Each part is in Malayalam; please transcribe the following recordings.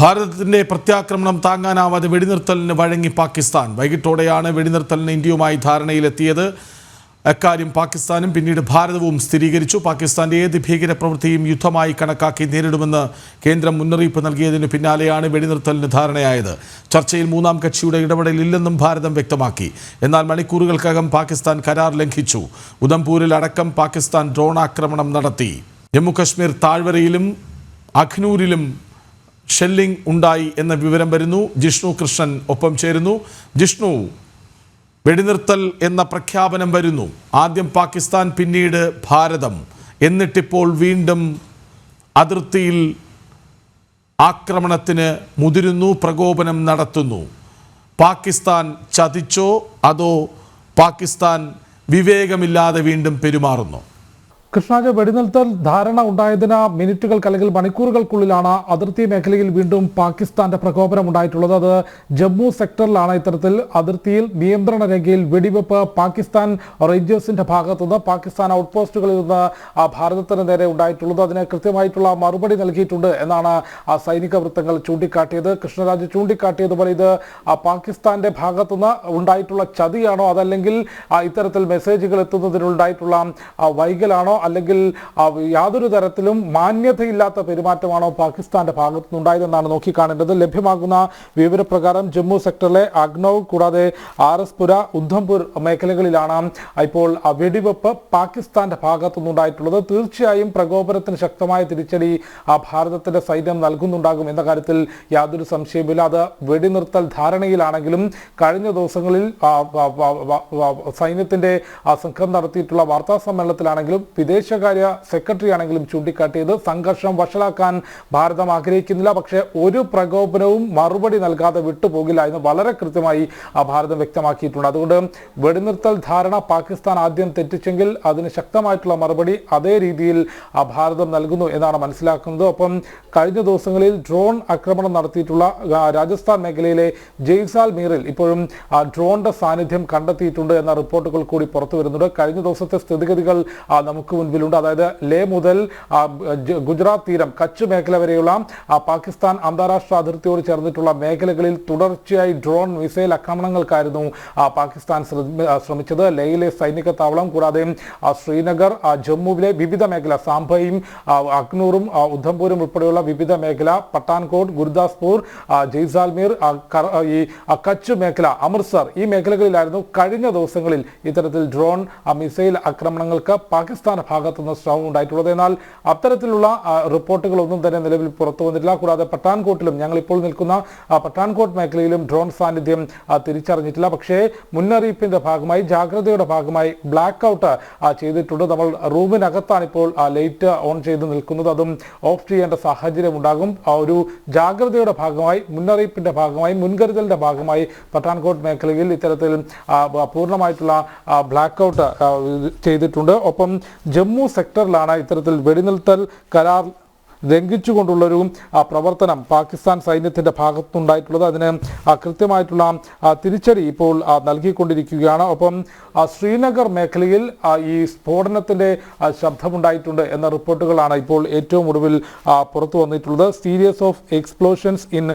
ഭാരതത്തിന്റെ പ്രത്യാക്രമണം താങ്ങാനാവാതെ വെടിനിർത്തലിന് വഴങ്ങി പാകിസ്ഥാൻ. വൈകിട്ടോടെയാണ് വെടിനിർത്തലിന് ഇന്ത്യയുമായി ധാരണയിലെത്തിയത്. അക്കാര്യം പാകിസ്ഥാനും പിന്നീട് ഭാരതവും സ്ഥിരീകരിച്ചു. പാകിസ്ഥാന്റെ ഏത് ഭീകരപ്രവൃത്തിയും യുദ്ധമായി കണക്കാക്കി നേരിടുമെന്ന് കേന്ദ്രം മുന്നറിയിപ്പ് നൽകിയതിന് പിന്നാലെയാണ് വെടിനിർത്തലിന് ധാരണയായത്. ചർച്ചയിൽ മൂന്നാം കക്ഷിയുടെ ഇടപെടലില്ലെന്നും ഭാരതം വ്യക്തമാക്കി. എന്നാൽ മണിക്കൂറുകൾക്കകം പാകിസ്ഥാൻ കരാർ ലംഘിച്ചു. ഉദംപൂരിൽ അടക്കം പാകിസ്ഥാൻ ഡ്രോൺ ആക്രമണം നടത്തി. ജമ്മുകശ്മീർ താഴ്വരയിലും അഖ്നൂരിലും ഷെല്ലിംഗ് ഉണ്ടായി എന്ന വിവരം വരുന്നു. ജിഷ്ണു കൃഷ്ണൻ ഒപ്പം ചേരുന്നു. ജിഷ്ണു വെടിനിർത്തൽ എന്ന പ്രഖ്യാപനം വരുന്നു. ആദ്യം പാകിസ്ഥാൻ പിന്നീട് ഭാരതം. എന്നിട്ടിപ്പോൾ വീണ്ടും അതിർത്തിയിൽ ആക്രമണത്തിന് മുതിരുന്നു പ്രകോപനം നടത്തുന്നു. പാകിസ്ഥാൻ ചതിച്ചോ അതോ പാകിസ്ഥാൻ വിവേകമില്ലാതെ വീണ്ടും പെരുമാറുന്നു? കൃഷ്ണാജ് വെടിനിർത്തൽ ധാരണ ഉണ്ടായതിന് മിനിറ്റുകൾക്ക് അല്ലെങ്കിൽ മണിക്കൂറുകൾക്കുള്ളിലാണ് അതിർത്തി മേഖലയിൽ വീണ്ടും പാകിസ്ഥാന്റെ പ്രകോപനം ഉണ്ടായിട്ടുള്ളത്. അത് ജമ്മു സെക്ടറിലാണ് ഇത്തരത്തിൽ അതിർത്തിയിൽ നിയന്ത്രണ രേഖയിൽ വെടിവെപ്പ് പാകിസ്ഥാൻ റേഞ്ചേഴ്സിന്റെ ഭാഗത്തുനിന്ന് പാകിസ്ഥാൻ ഔട്ട് പോസ്റ്റുകളിൽ നിന്ന് ഭാരതത്തിന് നേരെ ഉണ്ടായിട്ടുള്ളത്. അതിന് കൃത്യമായിട്ടുള്ള മറുപടി നൽകിയിട്ടുണ്ട് എന്നാണ് ആ സൈനിക വൃത്തങ്ങൾ ചൂണ്ടിക്കാട്ടിയത്. കൃഷ്ണരാജ് ചൂണ്ടിക്കാട്ടിയതുപോലെ ഇത് പാകിസ്ഥാന്റെ ഭാഗത്തുനിന്ന് ഉണ്ടായിട്ടുള്ള ചതിയാണോ അതല്ലെങ്കിൽ ഇത്തരത്തിൽ മെസ്സേജുകൾ എത്തുന്നതിനുണ്ടായിട്ടുള്ള വൈകലാണോ അല്ലെങ്കിൽ യാതൊരു തരത്തിലും മാന്യതയില്ലാത്ത പെരുമാറ്റമാണോ പാകിസ്ഥാന്റെ ഭാഗത്തുനിന്നുണ്ടായതെന്നാണ് നോക്കിക്കാണേണ്ടത്. ലഭ്യമാകുന്ന വിവരപ്രകാരം ജമ്മു സെക്ടറിലെ അഗ്നോവ് കൂടാതെ ആർ എസ് പുര ഉദ്ധംപൂർ മേഖലകളിലാണ് ഇപ്പോൾ വെടിവെപ്പ് പാകിസ്ഥാന്റെ ഭാഗത്തുനിന്നുണ്ടായിട്ടുള്ളത്. തീർച്ചയായും പ്രകോപനത്തിന് ശക്തമായ തിരിച്ചടി ആ ഭാരതത്തിന്റെ സൈന്യം നൽകുന്നുണ്ടാകും എന്ന കാര്യത്തിൽ യാതൊരു സംശയവുമില്ല. അത് വെടിനിർത്തൽ ധാരണയിലാണെങ്കിലും കഴിഞ്ഞ ദിവസങ്ങളിൽ സൈന്യത്തിന്റെ സംഘം നടത്തിയിട്ടുള്ള വാർത്താ സമ്മേളനത്തിലാണെങ്കിലും വിദേശകാര്യ സെക്രട്ടറി ആണെങ്കിലും ചൂണ്ടിക്കാട്ടിയത് സംഘർഷം വഷളാക്കാൻ ഭാരതം ആഗ്രഹിക്കുന്നില്ല. പക്ഷേ ഒരു പ്രകോപനവും മറുപടി നൽകാതെ വിട്ടുപോകില്ല എന്ന് വളരെ കൃത്യമായി ആ ഭാരതം വ്യക്തമാക്കിയിട്ടുണ്ട്. അതുകൊണ്ട് വെടിനിർത്തൽ ധാരണ പാകിസ്ഥാൻ ആദ്യം തെറ്റിച്ചെങ്കിൽ അതിന് ശക്തമായിട്ടുള്ള മറുപടി അതേ രീതിയിൽ ആ ഭാരതം നൽകുന്നു എന്നാണ് മനസ്സിലാക്കുന്നത്. ഒപ്പം കഴിഞ്ഞ ദിവസങ്ങളിൽ ഡ്രോൺ ആക്രമണം നടത്തിയിട്ടുള്ള രാജസ്ഥാൻ മേഖലയിലെ ജെയ്സാൽ മീറിൽ ഇപ്പോഴും ഡ്രോണിന്റെ സാന്നിധ്യം കണ്ടെത്തിയിട്ടുണ്ട് എന്ന റിപ്പോർട്ടുകൾ കൂടി പുറത്തു വരുന്നുണ്ട് കഴിഞ്ഞ ദിവസത്തെ സ്ഥിതിഗതികൾ നമുക്ക് മുൻപിലുണ്ട്. അതായത് ലേ മുതൽ ഗുജറാത്ത് തീരം കച്ച് മേഖല വരെയുള്ള പാകിസ്ഥാൻ അന്താരാഷ്ട്ര അതിർത്തിയോട് ചേർന്നിട്ടുള്ള മേഖലകളിൽ തുടർച്ചയായി ഡ്രോൺ മിസൈൽ ആക്രമണങ്ങൾക്കായിരുന്നു പാകിസ്ഥാൻ ശ്രമിച്ചത്. ലേയിലെ സൈനിക താവളം കൂടാതെ ശ്രീനഗർ ജമ്മുവിലെ വിവിധ മേഖല സാംബയും അഗ്നൂറും ഉദ്ധംപൂരും ഉൾപ്പെടെയുള്ള വിവിധ മേഖല പട്ടാൻകോട്ട് ഗുരുദാസ്പൂർ ജയ്സാൽമീർ ഈ കച്ച് മേഖല അമൃത്സർ ഈ മേഖലകളിലായിരുന്നു കഴിഞ്ഞ ദിവസങ്ങളിൽ ഇത്തരത്തിൽ ഡ്രോൺ മിസൈൽ ആക്രമണങ്ങൾക്ക് പാകിസ്ഥാൻ ഭാഗത്തുനിന്ന് ശ്രമം ഉണ്ടായിട്ടുള്ളത്. എന്നാൽ അത്തരത്തിലുള്ള റിപ്പോർട്ടുകളൊന്നും തന്നെ നിലവിൽ പുറത്തു വന്നിട്ടില്ല. കൂടാതെ പട്ടാൻകോട്ടിലും ഞങ്ങൾ ഇപ്പോൾ നിൽക്കുന്ന പട്ടാൻകോട്ട് മേഖലയിലും ഡ്രോൺ സാന്നിധ്യം തിരിച്ചറിഞ്ഞിട്ടില്ല. പക്ഷേ മുന്നറിയിപ്പിന്റെ ഭാഗമായി ജാഗ്രതയുടെ ഭാഗമായി ബ്ലാക്ക് ഔട്ട് ചെയ്തിട്ടുണ്ട്. നമ്മൾ റൂമിനകത്താണ് ഇപ്പോൾ ലൈറ്റ് ഓൺ ചെയ്ത് നിൽക്കുന്നത്. അതും ഓഫ് ചെയ്യേണ്ട സാഹചര്യം ഉണ്ടാകും. ഒരു ജാഗ്രതയുടെ ഭാഗമായി മുന്നറിയിപ്പിന്റെ ഭാഗമായി മുൻകരുതലിന്റെ ഭാഗമായി പട്ടാൻകോട്ട് മേഖലയിൽ ഇത്തരത്തിൽ പൂർണമായിട്ടുള്ള ബ്ലാക്ക് ഔട്ട് ചെയ്തിട്ടുണ്ട്. ഒപ്പം ജമ്മു സെക്ടറിലാണ് ഇത്തരത്തിൽ വെടിനിർത്തൽ കരാർ ലംഘിച്ചുകൊണ്ടുള്ളൊരു പ്രവർത്തനം പാകിസ്ഥാൻ സൈന്യത്തിന്റെ ഭാഗത്തുനിന്നുണ്ടായിട്ടുള്ളത്. അതിന് കൃത്യമായിട്ടുള്ള തിരിച്ചടി ഇപ്പോൾ നൽകിക്കൊണ്ടിരിക്കുകയാണ്. ഒപ്പം ശ്രീനഗർ മേഖലയിൽ ഈ സ്ഫോടനത്തിന്റെ ശബ്ദമുണ്ടായിട്ടുണ്ട് എന്ന റിപ്പോർട്ടുകളാണ് ഇപ്പോൾ ഏറ്റവും ഒടുവിൽ പുറത്തു വന്നിട്ടുള്ളത്. Series of explosions in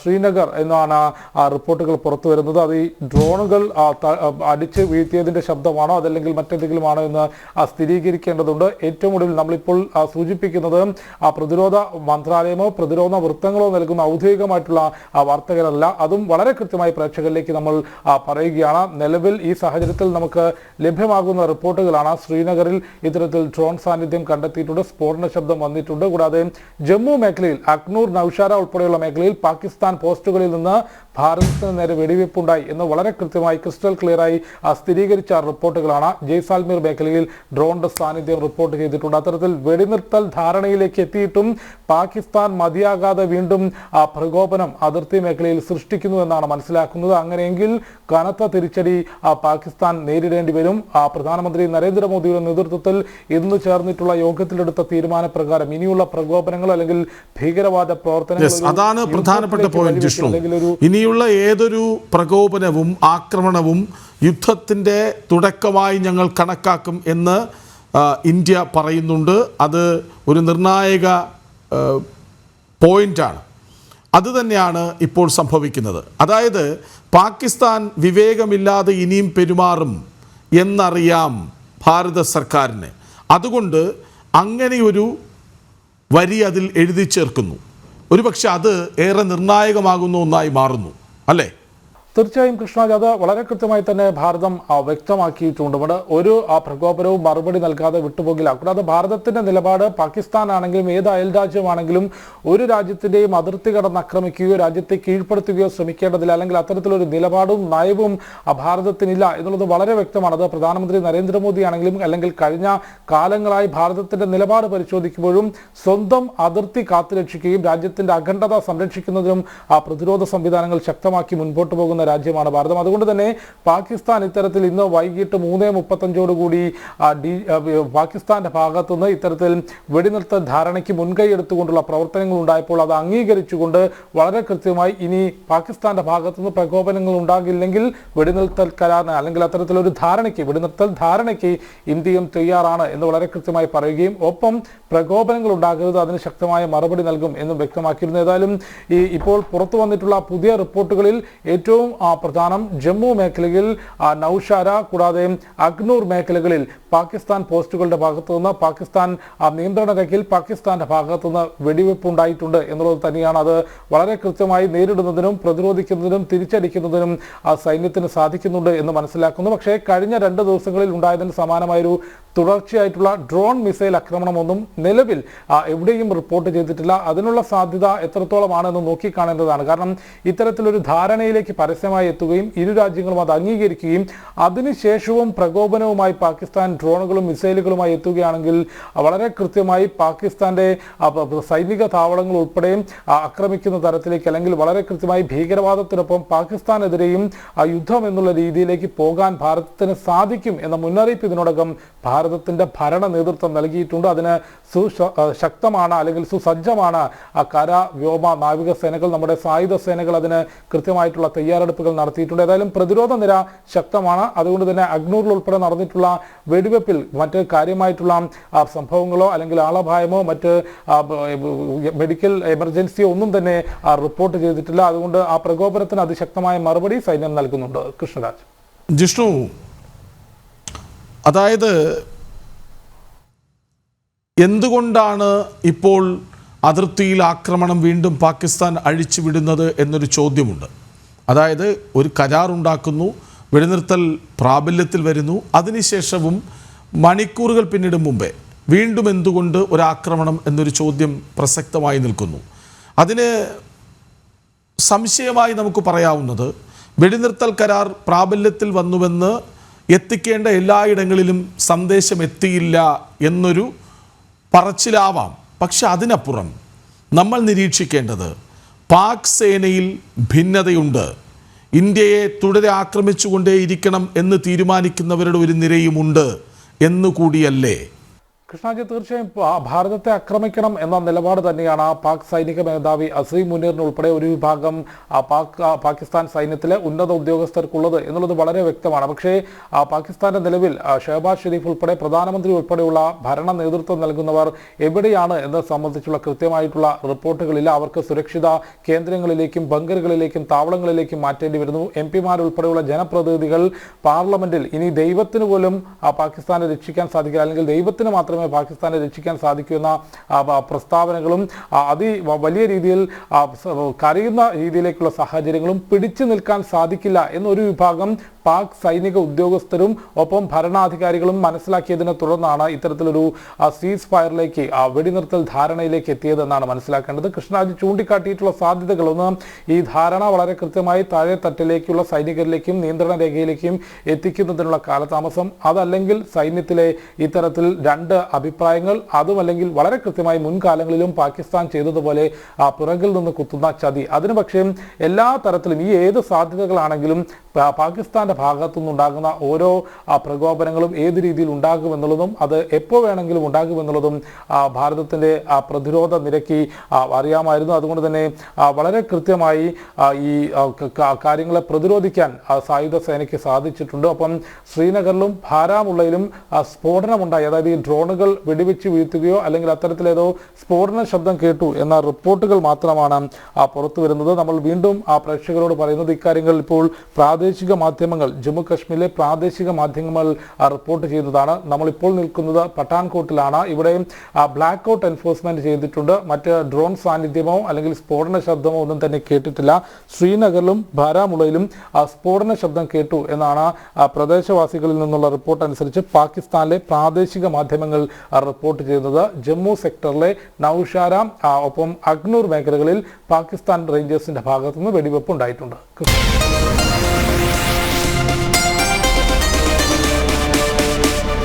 Srinagar എന്നാണ് റിപ്പോർട്ടുകൾ പുറത്തു വരുന്നത്. അത് ഈ ഡ്രോണുകൾ അടിച്ച് വീഴ്ത്തിയതിന്റെ ശബ്ദമാണോ അതല്ലെങ്കിൽ മറ്റെന്തെങ്കിലും ആണോ എന്ന് സ്ഥിരീകരിക്കേണ്ടതുണ്ട്. ഏറ്റവും ഒടുവിൽ നമ്മളിപ്പോൾ സൂചിപ്പിക്കുന്നത് പ്രതിരോധ മന്ത്രാലയമോ പ്രതിരോധ വൃത്തങ്ങളോ നൽകുന്ന ഔദ്യോഗികമായിട്ടുള്ള വാർത്തകളല്ല. അതും വളരെ കൃത്യമായി പ്രേക്ഷകരിലേക്ക് നമ്മൾ പറയുകയാണ്. നിലവിൽ ഈ സാഹചര്യത്തിൽ നമുക്ക് ലഭ്യമാകുന്ന റിപ്പോർട്ടുകളാണ്. ശ്രീനഗറിൽ ഇത്തരത്തിൽ ഡ്രോൺ സാന്നിധ്യം കണ്ടെത്തിയിട്ടുണ്ട്. സ്ഫോടന ശബ്ദം വന്നിട്ടുണ്ട്. കൂടാതെ ജമ്മു മേഖലയിൽ അക്നൂർ നൌഷാര ഉൾപ്പെടെയുള്ള മേഖലയിൽ പാകിസ്ഥാൻ പോസ്റ്റുകളിൽ നിന്ന് ഭാരതത്തിന് നേരെ വെടിവെപ്പുണ്ടായി എന്ന് വളരെ കൃത്യമായി ക്രിസ്റ്റൽ ക്ലിയറായി സ്ഥിരീകരിച്ച റിപ്പോർട്ടുകളാണ്. ജയ്സാൽമീർ മേഖലയിൽ ഡ്രോണിന്റെ സാന്നിധ്യം റിപ്പോർട്ട് ചെയ്തിട്ടുണ്ട്. അത്തരത്തിൽ വെടിനിർത്തൽ ധാരണയിലേക്ക് എത്തിയിട്ടും പാകിസ്ഥാൻ മതിയാകാതെ വീണ്ടും ആ പ്രകോപനം അതിർത്തി മേഖലയിൽ സൃഷ്ടിക്കുന്നു എന്നാണ് മനസ്സിലാക്കുന്നത്. അങ്ങനെയെങ്കിൽ കനത്ത തിരിച്ചടി ആ, പാകിസ്ഥാൻ നേരിടേണ്ടി വരും. ആ, പ്രധാനമന്ത്രി നരേന്ദ്രമോദിയുടെ നേതൃത്വത്തിൽ ഇന്ന് ചേർന്നിട്ടുള്ള യോഗത്തിലെടുത്ത തീരുമാനപ്രകാരം ഇനിയുള്ള പ്രകോപനങ്ങൾ അല്ലെങ്കിൽ ഭീകരവാദ പ്രവർത്തനങ്ങൾ അതാണ് പ്രധാനപ്പെട്ട പോയിന്റ് ഇനിയുള്ള ഏതൊരു പ്രകോപനവും ആക്രമണവും യുദ്ധത്തിന്റെ തുടക്കമായി ഞങ്ങൾ കണക്കാക്കും എന്ന് ഇന്ത്യ പറയുന്നുണ്ട് അത് ഒരു നിർണായക പോയിന്റാണ് പോയിന്റാണ്. അത് തന്നെയാണ് ഇപ്പോൾ സംഭവിക്കുന്നത്. അതായത് പാകിസ്ഥാൻ വിവേകമില്ലാതെ ഇനിയും പെരുമാറും എന്നറിയാം ഭാരത സർക്കാരിന്. അതുകൊണ്ട് അങ്ങനെയൊരു വരി അതിൽ എഴുതി ചേർക്കുന്നു. ഒരുപക്ഷെ അത് ഏറെ നിർണായകമാകുന്ന ഒന്നായി മാറുന്നു. അല്ലേ? തീർച്ചയായും കൃഷ്ണ അത് വളരെ കൃത്യമായി തന്നെ ഭാരതം വ്യക്തമാക്കിയിട്ടുണ്ട്. ഒരു പ്രകോപനവും മറുപടി നൽകാതെ വിട്ടുപോകില്ല. കൂടാതെ ഭാരതത്തിന്റെ നിലപാട് പാകിസ്ഥാൻ ആണെങ്കിലും ഏത് അയൽ രാജ്യമാണെങ്കിലും ഒരു രാജ്യത്തിന്റെയും അതിർത്തി കടന്ന് ആക്രമിക്കുകയോ രാജ്യത്തെ കീഴ്പ്പെടുത്തുകയോ ശ്രമിക്കേണ്ടതില്ല. അല്ലെങ്കിൽ അത്തരത്തിലൊരു നിലപാടും നയവും ഭാരതത്തിനില്ല എന്നുള്ളത് വളരെ വ്യക്തമാണ്. അത് പ്രധാനമന്ത്രി നരേന്ദ്രമോദി ആണെങ്കിലും അല്ലെങ്കിൽ കഴിഞ്ഞ കാലങ്ങളായി ഭാരതത്തിന്റെ നിലപാട് പരിശോധിക്കുമ്പോഴും സ്വന്തം അതിർത്തി കാത്തുരക്ഷിക്കുകയും രാജ്യത്തിന്റെ അഖണ്ഡത സംരക്ഷിക്കുന്നതിനും ആ പ്രതിരോധ സംവിധാനങ്ങൾ ശക്തമാക്കി മുൻപോട്ട് പോകുന്ന രാജ്യമാണ് ഭാരതം. അതുകൊണ്ട് തന്നെ പാകിസ്ഥാൻ ഇത്തരത്തിൽ ഇന്ന് വൈകിട്ട് മൂന്ന് മുപ്പത്തഞ്ചോടുകൂടി ഡി പാകിസ്ഥാന്റെ ഭാഗത്തുനിന്ന് ഇത്തരത്തിൽ വെടിനിർത്തൽ ധാരണയ്ക്ക് മുൻകൈ എടുത്തുകൊണ്ടുള്ള പ്രവർത്തനങ്ങൾ ഉണ്ടായപ്പോൾ അത് അംഗീകരിച്ചുകൊണ്ട് വളരെ കൃത്യമായി ഇനി പാകിസ്ഥാന്റെ ഭാഗത്തുനിന്ന് പ്രകോപനങ്ങൾ ഉണ്ടാകില്ലെങ്കിൽ വെടിനിർത്തൽ കരാറിന് അല്ലെങ്കിൽ അത്തരത്തിലൊരു ധാരണയ്ക്ക് വെടിനിർത്തൽ ധാരണയ്ക്ക് ഇന്ത്യയും തയ്യാറാണ് എന്ന് വളരെ കൃത്യമായി പറയുകയും ഒപ്പം പ്രകോപനങ്ങൾ ഉണ്ടാകരുത് അതിന് ശക്തമായ മറുപടി നൽകും എന്നും വ്യക്തമാക്കിയിരുന്നു. ഏതായാലും ഈ ഇപ്പോൾ പുറത്തു വന്നിട്ടുള്ള പുതിയ റിപ്പോർട്ടുകളിൽ ഏറ്റവും ആ, പ്രധാനം ജമ്മു മേഖലയിൽ നൌഷാര കൂടാതെ അഗ്നൂർ മേഖലകളിൽ പാകിസ്ഥാൻ പോസ്റ്റുകളുടെ ഭാഗത്തു നിന്ന് പാകിസ്ഥാൻ നിയന്ത്രണ രേഖയിൽ പാകിസ്ഥാന്റെ ഭാഗത്തു നിന്ന് വെടിവെപ്പ് ഉണ്ടായിട്ടുണ്ട് എന്നുള്ളത് തന്നെയാണ് അത് വളരെ കൃത്യമായി നേരിടുന്നതിനും പ്രതിരോധിക്കുന്നതിനും തിരിച്ചടിക്കുന്നതിനും ആ സൈന്യത്തിന് സാധിക്കുന്നുണ്ട് എന്ന് മനസ്സിലാക്കുന്നു. പക്ഷേ കഴിഞ്ഞ രണ്ട് ദിവസങ്ങളിൽ ഉണ്ടായതിന് സമാനമായൊരു തുടർച്ചയായിട്ടുള്ള ഡ്രോൺ മിസൈൽ ആക്രമണമൊന്നും നിലവിൽ എവിടെയും റിപ്പോർട്ട് ചെയ്തിട്ടില്ല. അതിനുള്ള സാധ്യത എത്രത്തോളമാണെന്ന് നോക്കിക്കാണേണ്ടതാണ്. കാരണം ഇത്തരത്തിലൊരു ധാരണയിലേക്ക് പരസ്യമായി എത്തുകയും ഇരു രാജ്യങ്ങളും അത് അംഗീകരിക്കുകയും അതിനുശേഷവും പ്രകോപനവുമായി പാകിസ്ഥാൻ ഡ്രോണുകളും മിസൈലുകളുമായി എത്തുകയാണെങ്കിൽ വളരെ കൃത്യമായി പാകിസ്ഥാന്റെ സൈനിക താവളങ്ങൾ ഉൾപ്പെടെ ആക്രമിക്കുന്ന തരത്തിലേക്ക് അല്ലെങ്കിൽ വളരെ കൃത്യമായി ഭീകരവാദത്തിനൊപ്പം പാകിസ്ഥാനെതിരെയും യുദ്ധം എന്നുള്ള രീതിയിലേക്ക് പോകാൻ ഭാരതത്തിന് സാധിക്കും എന്ന മുന്നറിയിപ്പ് ഇതിനോടകം ഭാരതത്തിന്റെ ഭരണ നേതൃത്വം നൽകിയിട്ടുണ്ട്. അതിന് സുശക്തമാണ് ശക്തമാണ് അല്ലെങ്കിൽ സുസജ്ജമാണ് കര വ്യോമ നാവിക സേനകൾ നമ്മുടെ സായുധ സേനകൾ അതിന് കൃത്യമായിട്ടുള്ള തയ്യാറെടുപ്പുകൾ നടത്തിയിട്ടുണ്ട്. ഏതായാലും പ്രതിരോധ നിര ശക്തമാണ്. അതുകൊണ്ട് തന്നെ അഗ്നൂറിൽ ഉൾപ്പെടെ നടന്നിട്ടുള്ള വെടിവെപ്പിൽ മറ്റ് കാര്യമായിട്ടുള്ള സംഭവങ്ങളോ അല്ലെങ്കിൽ ആളഭായമോ മറ്റ് മെഡിക്കൽ എമർജൻസിയോ ഒന്നും തന്നെ റിപ്പോർട്ട് ചെയ്തിട്ടില്ല. അതുകൊണ്ട് ആ പ്രകോപനത്തിന് അതിശക്തമായ മറുപടി സൈന്യം നൽകുന്നുണ്ട്. കൃഷ്ണരാജ്. ജിഷ്ണു അതായത് എന്തുകൊണ്ടാണ് ഇപ്പോൾ അതിർത്തിയിൽ ആക്രമണം വീണ്ടും പാകിസ്ഥാൻ അഴിച്ചുവിടുന്നത് എന്നൊരു ചോദ്യമുണ്ട്. അതായത് ഒരു കരാറുണ്ടാക്കുന്നു വെടിനിർത്തൽ പ്രാബല്യത്തിൽ വരുന്നു. അതിനുശേഷവും മണിക്കൂറുകൾ പിന്നിടും മുമ്പേ വീണ്ടും എന്തുകൊണ്ട് ഒരു ആക്രമണം എന്നൊരു ചോദ്യം പ്രസക്തമായി നിൽക്കുന്നു. അതിന് സംശയമായി നമുക്ക് പറയാവുന്നത് വെടിനിർത്തൽ കരാർ പ്രാബല്യത്തിൽ വന്നുവെന്ന് എത്തിക്കേണ്ട എല്ലായിടങ്ങളിലും സന്ദേശം എത്തിയില്ല എന്നൊരു പറച്ചിലാവാം. പക്ഷെ അതിനപ്പുറം നമ്മൾ നിരീക്ഷിക്കേണ്ടത് പാക് സേനയിൽ ഭിന്നതയുണ്ട്. ഇന്ത്യയെ തുടരെ ആക്രമിച്ചുകൊണ്ടേയിരിക്കണം എന്ന് തീരുമാനിക്കുന്നവരുടെ ഒരു നിരയുമുണ്ട് എന്നുകൂടിയല്ലേ? കൃഷ്ണാജി തീർച്ചയായും ഭാരതത്തെ ആക്രമിക്കണം എന്ന നിലപാട് തന്നെയാണ് പാക് സൈനിക മേധാവി അസീം മുനീറിന് ഉൾപ്പെടെ ഒരു വിഭാഗം പാക് പാകിസ്ഥാൻ സൈന്യത്തിലെ ഉന്നത ഉദ്യോഗസ്ഥർക്കുള്ളത് എന്നുള്ളത് വളരെ വ്യക്തമാണ്. പക്ഷേ പാകിസ്ഥാന്റെ നിലവിൽ ഷെഹബാസ് ഷെരീഫ് ഉൾപ്പെടെ പ്രധാനമന്ത്രി ഉൾപ്പെടെയുള്ള ഭരണ നേതൃത്വം നൽകുന്നവർ എവിടെയാണ് എന്ന് സംബന്ധിച്ചുള്ള കൃത്യമായിട്ടുള്ള റിപ്പോർട്ടുകളില്ല. അവർക്ക് സുരക്ഷിത കേന്ദ്രങ്ങളിലേക്കും ബങ്കറുകളിലേക്കും താവളങ്ങളിലേക്കും മാറ്റേണ്ടി വരുന്നു. എം പിമാരുൾപ്പെടെയുള്ള ജനപ്രതിനിധികൾ പാർലമെന്റിൽ ഇനി ദൈവത്തിന് പോലും പാകിസ്ഥാനെ രക്ഷിക്കാൻ സാധിക്കില്ല. അല്ലെങ്കിൽ ദൈവത്തിന് മാത്രമേ പാകിസ്ഥാനെ രക്ഷിക്കാൻ സാധിക്കൂ എന്ന പ്രസ്താവനകളും അതി വലിയ രീതിയിൽ കരയുന്ന രീതിയിലേക്കുള്ള സാഹചര്യങ്ങളും പിടിച്ചു നിൽക്കാൻ സാധിക്കില്ല എന്നൊരു വിഭാഗം പാക് സൈനിക ഉദ്യോഗസ്ഥരും ഒപ്പം ഭരണാധികാരികളും മനസ്സിലാക്കിയതിനെ തുടർന്നാണ് ഇത്തരത്തിലൊരു സീസ് ഫയറിലേക്ക് വെടിനിർത്തൽ ധാരണയിലേക്ക് എത്തിയതെന്നാണ് മനസ്സിലാക്കേണ്ടത്. കൃഷ്ണാജി ചൂണ്ടിക്കാട്ടിയിട്ടുള്ള സാധ്യതകൾ ഒന്ന് ഈ ധാരണ വളരെ കൃത്യമായി താഴെ തട്ടിലേക്കുള്ള സൈനികരിലേക്കും നിയന്ത്രണ രേഖയിലേക്കും എത്തിക്കുന്നതിനുള്ള കാലതാമസം അതല്ലെങ്കിൽ സൈന്യത്തിലെ ഇത്തരത്തിൽ രണ്ട് അഭിപ്രായങ്ങൾ അതുമല്ലെങ്കിൽ വളരെ കൃത്യമായി മുൻകാലങ്ങളിലും പാകിസ്ഥാൻ ചെയ്തതുപോലെ പിറകിൽ നിന്ന് കുത്തുന്ന ചതി. അതിന് പക്ഷേ എല്ലാ തരത്തിലും ഈ ഏത് സാധ്യതകളാണെങ്കിലും പാകിസ്ഥാന്റെ ഭാഗത്തു നിന്നുണ്ടാകുന്ന ഓരോ പ്രകോപനങ്ങളും ഏത് രീതിയിൽ ഉണ്ടാകുമെന്നുള്ളതും അത് എപ്പോൾ വേണമെങ്കിലും ഉണ്ടാകുമെന്നുള്ളതും ആ, പ്രതിരോധ നിരക്ക് അറിയാമായിരുന്നു. അതുകൊണ്ട് തന്നെ വളരെ കൃത്യമായി ഈ കാര്യങ്ങളെ പ്രതിരോധിക്കാൻ സായുധ സേനയ്ക്ക് സാധിച്ചിട്ടുണ്ട്. അപ്പം ശ്രീനഗറിലും ഭാരാമുള്ളയിലും സ്ഫോടനമുണ്ടായി. അതായത് ഈ ഡ്രോണുകൾ ബോംബുകൾ വെടിവെച്ച് വീഴ്ത്തുകയോ അല്ലെങ്കിൽ അത്തരത്തിലേതോ സ്ഫോടന ശബ്ദം കേട്ടു എന്ന റിപ്പോർട്ടുകൾ മാത്രമാണ് പുറത്തു വരുന്നത്. നമ്മൾ വീണ്ടും ആ പ്രേക്ഷകരോട് പറയുന്നത് ഇക്കാര്യങ്ങൾ ഇപ്പോൾ പ്രാദേശിക മാധ്യമങ്ങൾ ജമ്മു കശ്മീരിലെ പ്രാദേശിക മാധ്യമങ്ങൾ റിപ്പോർട്ട് ചെയ്യുന്നതാണ്. നമ്മളിപ്പോൾ നിൽക്കുന്നത് പട്ടാൻകോട്ടിലാണ്. ഇവിടെ ബ്ലാക്ക് ഔട്ട് എൻഫോഴ്സ്മെന്റ് ചെയ്തിട്ടുണ്ട്. മറ്റ് ഡ്രോൺ സാന്നിധ്യമോ അല്ലെങ്കിൽ സ്ഫോടന ശബ്ദമോ ഒന്നും തന്നെ കേട്ടിട്ടില്ല. ശ്രീനഗറിലും ബാരാമുളയിലും സ്ഫോടന ശബ്ദം കേട്ടു എന്നാണ് പ്രദേശവാസികളിൽ നിന്നുള്ള റിപ്പോർട്ട് അനുസരിച്ച് പാകിസ്ഥാനിലെ പ്രാദേശിക മാധ്യമങ്ങൾ റിപ്പോർട്ട് ചെയ്യുന്നത് ജമ്മു സെക്ടറിലെ നൌഷാര ഒപ്പം അഗ്നൂർ മേഖലകളിൽ പാകിസ്ഥാൻ റേഞ്ചേഴ്സിന്റെ ഭാഗത്തുനിന്ന് വെടിവെപ്പ് ഉണ്ടായിട്ടുണ്ട്